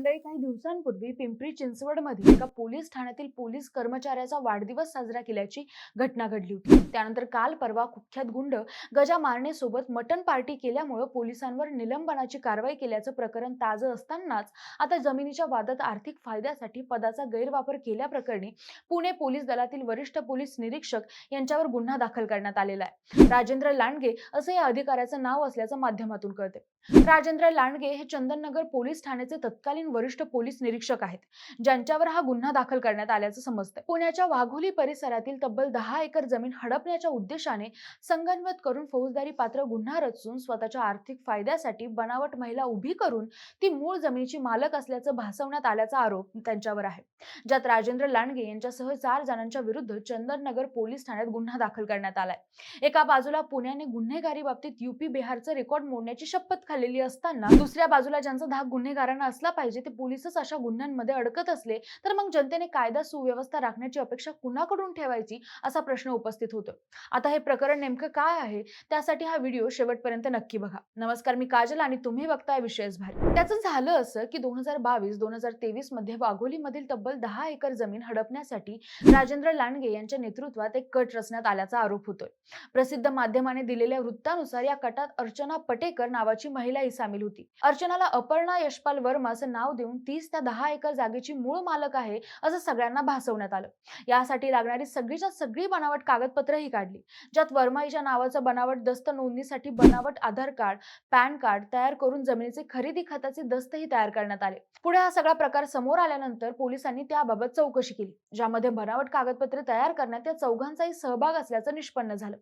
मंडळी काही दिवसांपूर्वी पिंपरी चिंचवडमध्ये एका पोलीस ठाण्यातील पोलीस कर्मचाऱ्याचा वाढदिवस साजरा केल्याची घटना घडली होती. त्यानंतर काल परवा कुख्यात गुंड गजा मारणे सोबत मटन पार्टी केल्यामुळे पोलिसांवर निलंबनाची कारवाई केल्याचं प्रकरण ताजं असतानाच आता जमिनीच्या वादात आर्थिक फायद्यासाठी पदाचा गैरवापर केल्याप्रकरणी पुणे पोलीस दलातील वरिष्ठ पोलीस निरीक्षक यांच्यावर गुन्हा दाखल करण्यात आलेला आहे. राजेंद्र लांडगे असं या अधिकाऱ्याचं नाव असल्याचं माध्यमातून कळते राजेंद्र लांडगे हे चंदननगर पोलीस ठाण्याचे तत्कालीन वरिष्ठ पोलीस निरीक्षक आहेत ज्यांच्यावर हा गुन्हा दाखल करण्यात आल्याचं समजतं पुण्याच्या वाघोली परिसरातील तब्बल दहा एकर जमीन हडपण्याच्या उद्देशाने संगनमत करून फौजदारी पात्र गुन्हा रचून स्वतःच्या आर्थिक फायद्यासाठी बनावट महिला उभी करून ती मूळ जमिनीची मालक असल्याचं भासवण्यात आल्याचा आरोप त्यांच्यावर आहे. ज्यात राजेंद्र लांडगे यांच्यासह चार जणांच्या विरुद्ध चंदननगर पोलीस ठाण्यात गुन्हा दाखल करण्यात आलाय. एका बाजूला पुण्याने गुन्हेगारी बाबतीत युपी बिहारचं रेकॉर्ड मोडण्याची शपथ खाल्लेली असताना दुसऱ्या बाजूला ज्यांचा धाक गुन्हेगारांना असला पाहिजे ते पोलीसच अशा गुन्ह्यांमध्ये अडकत असले तर मग जनतेने कायदा सुव्यवस्था राखण्याची अपेक्षा कुणाकडून ठेवायची असा प्रश्न उपस्थित होतो आता हे प्रकरण नेमकं काय आहे त्यासाठी हा व्हिडिओ शेवटपर्यंत नक्की बघा. नमस्कार मी काजल आणि तुम्ही बघताय विशेष भारी. त्याचं झालं असं की दोन हजार बावीस दोन हजार तेवीसमध्ये वाघोलीमधील तब्बल दहा एकर जमीन हडपण्यासाठी राजेंद्र लांडगे यांच्या नेतृत्वात एक कट रचण्यात आल्याचा आरोप होतोय. प्रसिद्ध माध्यमाने दिलेल्या वृत्तानुसार या कटात अर्चना पटेकर नावाची महिलाही सामील होती. अर्चनाला अपर्णा यशपाल वर्मा असं नाव देऊन तीस त्या दहा एकर जागेची मूळ मालक आहे असं सगळ्यांना भासवण्यात आलं. यासाठी लागणारी सगळीच्या सगळी बनावट कागदपत्रही काढली. ज्यात वर्माईच्या नावाचं बनावट दस्त नोंदणीसाठी बनावट आधार कार्ड पॅन कार्ड तयार करून जमिनीचे खरेदी खताचे दस्तही तयार करण्यात आले. पुढे हा सगळा प्रकार समोर आल्यानंतर पोलिसांनी त्याबाबत चौकशी केली ज्यामध्ये बनावट कागदपत्रे तयार करण्यात या चौघांचाही सहभाग असल्याचं निष्पन्न झालं.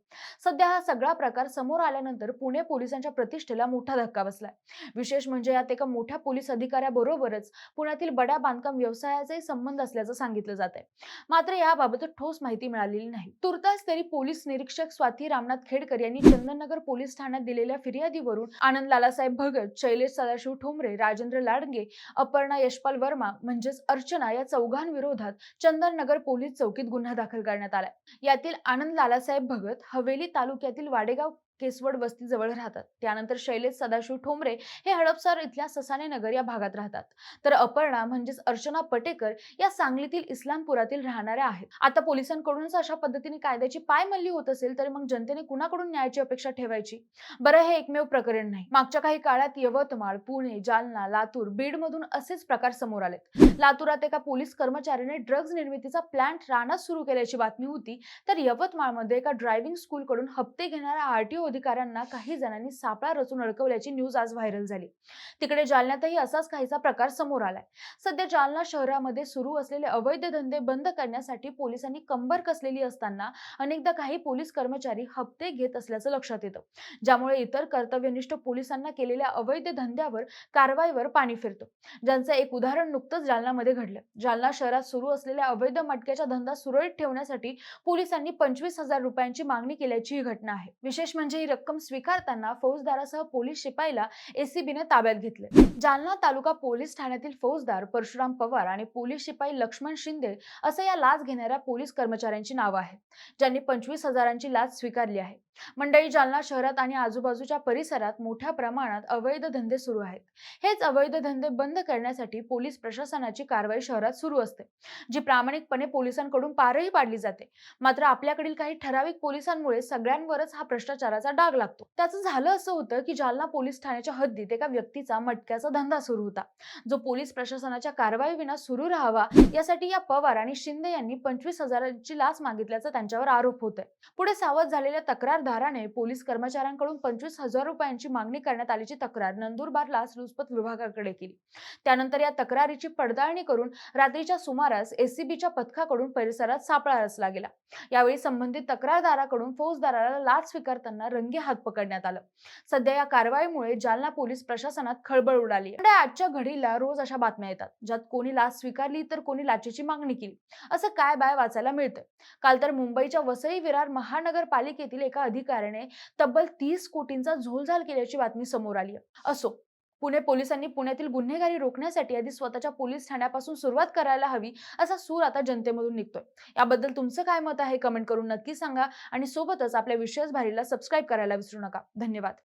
सध्या हा सगळा प्रकार समोर आल्यानंतर पुणे पोलिसांच्या प्रतिष्ठेला मोठा धक्का बसलाय. विशेष म्हणजे यात एका मोठ्या पोलीस बरोबरच पुण्यातील बड्या बांधकाम व्यवसायाचाही संबंध असल्याचं सांगितलं जात आहे मात्र याबाबत ठोस माहिती मिळालेली नाही. तुर्तास तरी पोलीस निरीक्षक स्वाती रामनाथ खेडकर यांनी चंदननगर पोलीस ठाण्यात दिलेल्या फिर्यादीवरून आनंद लालासाहेब भगत शैलेश सदाशिव ठोंबरे राजेंद्र लाडगे अपर्णा यशपाल वर्मा म्हणजेच अर्चना या चौघांविरोधात चंदननगर पोलीस चौकीत गुन्हा दाखल करण्यात आलाय. यातील आनंद लालासाहेब भगत हवेली तालुक्यातील वाडेगाव केसवड वस्ती जवळ राहतात. त्यानंतर शैलेश सदाशिव ठोंबरे हे हडपसर इथल्या ससाने नगर या भागात राहतात. तर अपर्णा म्हणजेच अर्चना पटेकर या सांगलीतील इस्लामपुरातील राहणाऱ्या आहेत. आता पोलिसांकडूनच अशा पद्धतीने कायद्याची पायमल्ली होत असेल तर मग जनतेने कुणाकडून न्यायाची अपेक्षा ठेवायची? बरं हे एकमेव प्रकरण नाही. मागच्या काही काळात यवतमाळ पुणे जालना लातूर बीड मधून असेच प्रकार समोर आलेत. लातूरात एका पोलीस कर्मचाऱ्याने ड्रग्ज निर्मितीचा प्लांट रानात सुरू केल्याची बातमी होती. तर यवतमाळमध्ये एका ड्रायव्हिंग स्कूलकडून हप्ते घेणाऱ्या आरटीओ अधिकाऱ्यांना काही जणांनी सापळा रचून अडकवल्याची न्यूज आज व्हायरल झाली. तिकडे जालन्यातही असाच काहीसा प्रकार समोर आलाय. सध्या जालना शहरामध्ये सुरू असलेले अवैध धंदे बंद करण्यासाठी पोलिसांनी कंबर कसलेली असताना अनेकदा काही पोलीस कर्मचारी हप्ते घेत असल्याचं लक्षात येतं. ज्यामुळे इतर कर्तव्यनिष्ठ पोलिसांना केलेल्या अवैध धंद्यावर कारवाईवर पाणी फिरतं. ज्यांचं एक उदाहरण नुकतंच जालनामध्ये घडलं. जालना शहरात सुरू असलेल्या अवैध मटक्याचा धंदा सुरळीत ठेवण्यासाठी पोलिसांनी पंचवीस हजार रुपयांची मागणी केल्याची ही घटना आहे. विशेष म्हणजे ही रक्कम स्वीकारताना फौजदारासह पोलीस शिपाईला एसीबीने ताब्यात घेतले. जालना तालुका पोलीस ठाण्यातील फौजदार परशुराम पवार आणि पोलीस शिपाई लक्ष्मण शिंदे असं या लाच घेणाऱ्या पोलीस कर्मचाऱ्यांची नावं आहेत ज्यांनी पंचवीस हजारांची लाच स्वीकारली आहे. मंडळी जालना शहरात आणि आजूबाजूच्या परिसरात मोठ्या प्रमाणात अवैध धंदे सुरू आहेत. हेच अवैध धंदे बंद करण्यासाठी पोलीस प्रशासनाची कारवाई शहरात सुरू असते जी प्रामाणिकपणे पोलिसांकडून पारही पाडली जाते. मात्र आपल्याकडील काही ठराविक पोलिसांमुळे सगळ्यांवरच हा भ्रष्टाचाराचा डाग लागतो. त्याचं झालं असं होतं की जालना पोलीस ठाण्याच्या हद्दीत एका व्यक्तीचा मटक्याचा धंदा सुरू होता. जो पोलीस प्रशासनाच्या कारवाईविना सुरू राहावा यासाठी या पवार आणि शिंदे यांनी पंचवीस हजारांची लाच मागितल्याचा त्यांच्यावर आरोप होतोय. पुढे सावध झालेल्या तक्रार तक्रारदाराने पोलीस कर्मचाऱ्यांकडून पंचवीस हजार रुपयांची मागणी करण्यात आल्याची तक्रार नंदुरबार लाचलुचपत विभागाकडे केली. त्यानंतर या तक्रारीची पडताळणी करून रात्रीच्या सुमारास एसीबीच्या पथकाकडून परिसरात सापळा रचला गेला. यावेळी संबंधित तक्रारदाराकडून फौजदाराला लाच स्वीकारताना रंगे हात पकडण्यात आलं. सध्या या कारवाईमुळे जालना पोलीस प्रशासनात खळबळ उडाली. आजच्या घडीला रोज अशा बातम्या येतात ज्यात कोणी लाच स्वीकारली तर कोणी लाचेची मागणी केली. असं काय बाय वाचायला मिळतंय? काल तर मुंबईच्या वसई विरार महानगरपालिकेतील एका अधिकाऱ्याने तब्बल तीस कोटींचा झोलझाल केल्याची बातमी समोर आली असो पुणे पोलिसांनी पुण्यातील गुन्हेगारी रोखण्यासाठी आधी स्वतःच्या पोलीस ठाण्यापासून सुरुवात करायला हवी असा सूर आता जनतेमधून निघतोय. याबद्दल तुमचं काय मत आहे? कमेंट करून नक्की सांगा आणि सोबतच आपल्या विशेष भारीला सबस्क्राईब करायला विसरू नका. धन्यवाद.